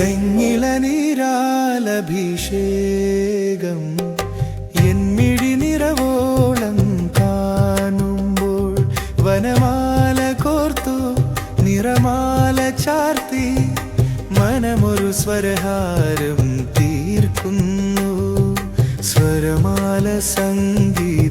നീരാലഭിഷേകം എന്മിഴി നിറവോളം കാണുമ്പോൾ വനമാല കോർത്തു നിറമാല ചാർത്തി മനമൊരു സ്വരഹാരം തീർക്കുന്നു. സ്വരമാല സംഗീതമാകുന്നു.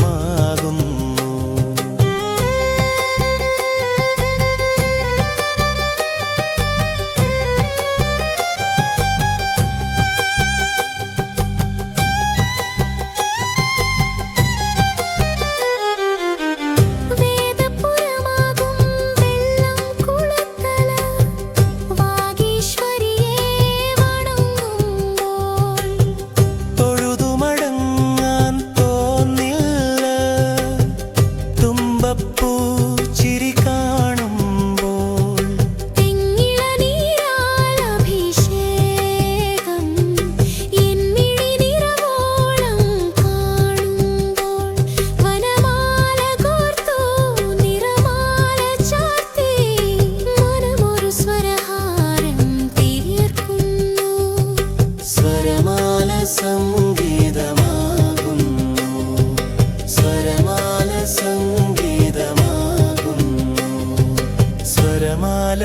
സ്വരമാല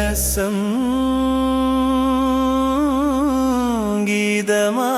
സംഗീതമാ